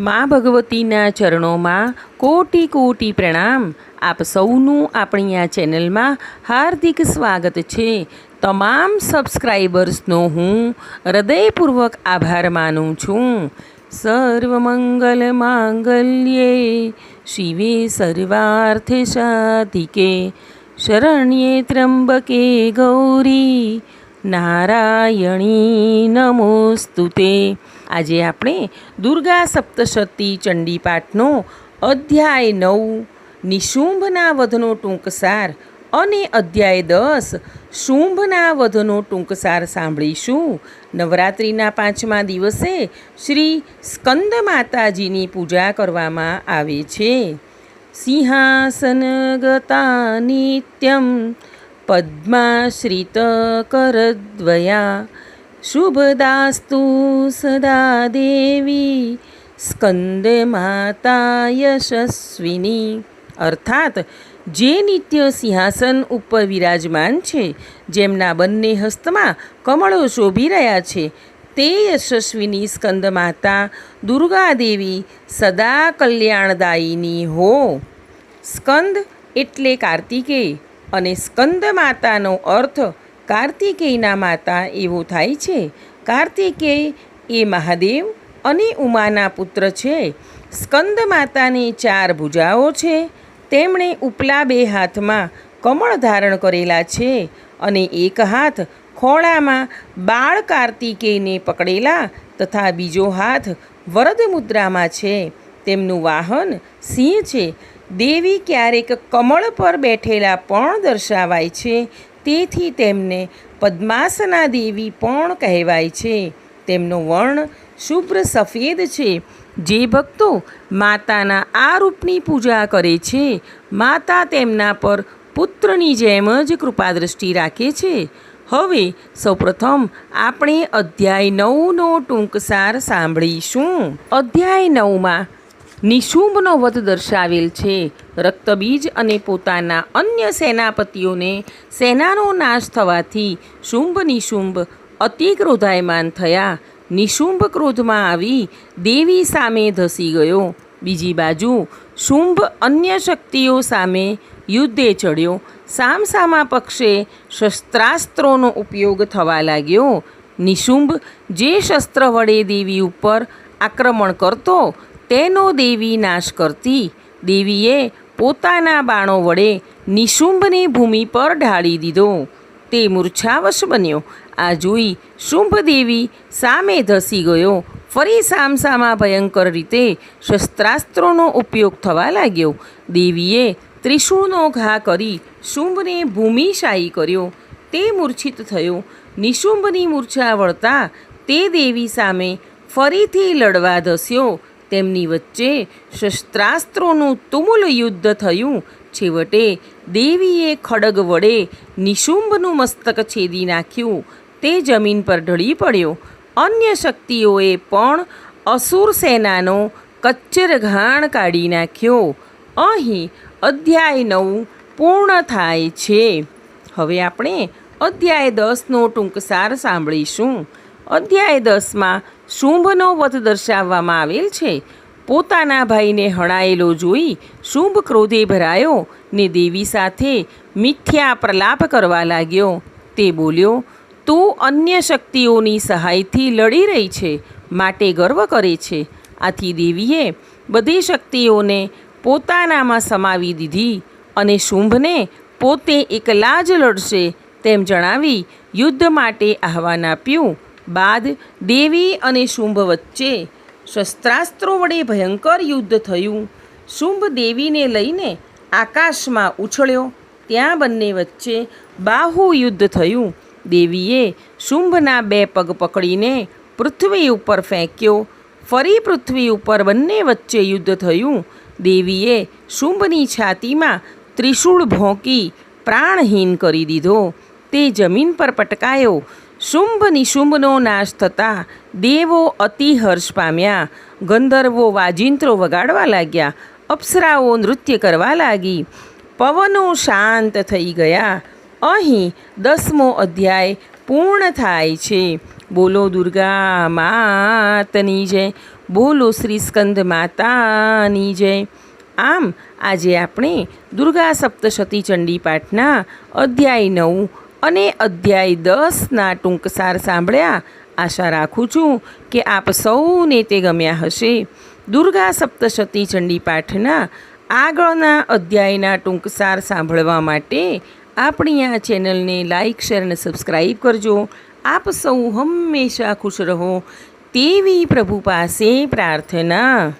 મા ભગવતીના ચરણોમાં કોટી કોટી પ્રણામ. આપ સૌનું આપણી આ ચેનલમાં હાર્દિક સ્વાગત છે. તમામ સબસ્ક્રાઈબર્સનો હું હૃદયપૂર્વક આભાર માનું છું. સર્વમંગલ માંગલ્યે શિવે સર્વાર્થ સાધિકે. શરણ્યે ત્રંબકે ગૌરી. નારાયણી નમોસ્તુતે. આજે આપણે દુર્ગા સપ્તશતી ચંડીપાઠનો અધ્યાય નવ, નિશુંભના વધનો ટૂંકસાર અને અધ્યાય દસ, શુંભના વધનો ટૂંકસાર સાંભળીશું. નવરાત્રિના પાંચમા દિવસે શ્રી સ્કંદ માતાજીની પૂજા કરવામાં આવે છે. સિંહાસનગતા નિત્યમ પદ્માશ્રિતકરદ્વયા શુભદાસ્તુ સદા દેવી સ્કંદ માતા યશસ્વિની અર્થાત જે નિત્ય સિંહાસન ઉપર વિરાજમાન છે, જેમના બંને હસ્તમાં કમળો શોભી રહ્યા છે, તે યશસ્વિની સ્કંદ માતા દુર્ગાદેવી સદા કલ્યાણદાયીની હો. સ્કંદ એટલે કાર્તિકેય અને સ્કંદ માતાનો અર્થ કાર્તિકેયના માતા એવો થાય છે, કાર્તિકેય એ મહાદેવ અને ઉમાના પુત્ર છે. સ્કંદ માતાની ચાર ભુજાઓ છે. તેમણે ઉપલા બે હાથમાં કમળ ધારણ કરેલા છે અને એક હાથ ખોળામાં બાળ કાર્તિકેયને પકડેલા તથા બીજો હાથ વરદ મુદ્રામાં છે. તેમનું વાહન સિંહ છે. દેવી ક્યારેક કમળ પર બેઠેલા પણ દર્શાવાય છે. તેથી તેમને પદ્માસના દેવી પણ કહેવાય છે. તેમનો વર્ણ શુભ્ર સફેદ છે. જે ભક્તો માતાના આ રૂપની પૂજા કરે છે, માતા તેમના પર પુત્રની જેમ જ કૃપાદૃષ્ટિ રાખે છે. હવે સૌપ્રથમ આપણે અધ્યાય નવનો ટૂંકસાર સાંભળીશું. અધ્યાય નવમાં નિશુંભનો વધ દર્શાવેલ છે. રક્તબીજ અને પોતાના અન્ય સેનાપતિઓને સેનાનો નાશ થવાથી શુંભ નિશુંભ અતિ ક્રોધાયમાન થયા. નિશુંભ ક્રોધમાં આવી દેવી સામે ધસી ગયો. બીજી બાજુ શુંભ અન્ય શક્તિઓ સામે યુદ્ધે ચડ્યો. સામસામા પક્ષે શસ્ત્રાસ્ત્રોનો ઉપયોગ થવા લાગ્યો. નિશુંભ જે શસ્ત્ર વડે દેવી ઉપર આક્રમણ કરતો તેનો દેવી નાશ કરતી. દેવીએ પોતાના બાણો વડે નિશુંભની ભૂમિ પર ઢાળી દીધો. તે મૂર્છાવશ બન્યો. આ જોઈ શુંભદેવી સામે ધસી ગયો. ફરી સામસામા ભયંકર રીતે શસ્ત્રાસ્ત્રોનો ઉપયોગ થવા લાગ્યો. દેવીએ ત્રિશુળનો ઘા કરી શુંભને ભૂમિશાયી કર્યો. તે મૂર્છિત થયો. નિશુંભની મૂર્છા વળતા તે દેવી સામે ફરીથી લડવા ધસ્યો. તેમની વચ્ચે શસ્ત્રાસ્ત્રોનું તુમુલ યુદ્ધ થયું. છેવટે દેવીએ ખડગ વડે નિશુંભનું મસ્તક છેદી નાખ્યું. તે જમીન પર ઢળી પડ્યો. અન્ય શક્તિઓએ પણ અસુર સેનાનો કચ્ચર ઘાણ કાઢી નાખ્યો. અહીં અધ્યાય નવ પૂર્ણ થાય છે. હવે આપણે અધ્યાય દસનો ટૂંકસાર સાંભળીશું. અધ્યાય દસમાં શુંભનો વધ દર્શાવવામાં આવેલ છે. પોતાના ભાઈને હણાયેલો જોઈ શુંભ ક્રોધે ભરાયો ને દેવી સાથે મિથ્યા પ્રલાપ કરવા લાગ્યો. તે બોલ્યો, તું અન્ય શક્તિઓની સહાયથી લડી રહી છે, માટે ગર્વ કરે છે. આથી દેવીએ બધી શક્તિઓને પોતાનામાં સમાવી દીધી અને શુંભને પોતે એકલા જ લડશે તેમ જણાવી યુદ્ધ માટે આહવાન આપ્યું. બાદ દેવી અને શુંભ વચ્ચે શસ્ત્રાસ્ત્રો વડે ભયંકર યુદ્ધ થયું. શુંભ દેવીને લઈને આકાશમાં ઉછળ્યો. ત્યાં બંને વચ્ચે બાહુ યુદ્ધ થયું. દેવીએ શુંભના બે પગ પકડીને પૃથ્વી ઉપર ફેંક્યો. ફરી પૃથ્વી ઉપર બંને વચ્ચે યુદ્ધ થયું. દેવીએ શુંભની છાતીમાં ત્રિશૂળ ભોંકી પ્રાણહીન કરી દીધો. તે જમીન પર પટકાયો. શુંભ નિશુંભનો નાશ થતાં દેવો અતિ હર્ષ પામ્યા. ગંધર્વો વાજિંત્રો વગાડવા લાગ્યા. અપ્સરાઓ નૃત્ય કરવા લાગી. પવનો શાંત થઈ ગયા. અહીં દસમો અધ્યાય પૂર્ણ થાય છે. બોલો દુર્ગા માતની જય. બોલો શ્રી સ્કંદ માતાની જય. આમ આજે આપણે દુર્ગા સપ્તશતી ચંડી પાઠના અધ્યાય નવ અને અધ્યાય દસના ટૂંકસાર સાંભળ્યા, આશા રાખું છું કે આપ સૌને તે ગમ્યા હશે. દુર્ગા સપ્તશતી ચંડી પાઠના આગળના અધ્યાયના ટૂંકસાર સાંભળવા માટે આપણી આ ચેનલને લાઇક, શેર અને સબસ્ક્રાઈબ કરજો. આપ સૌ હંમેશા ખુશ રહો તેવી પ્રભુ પાસે પ્રાર્થના.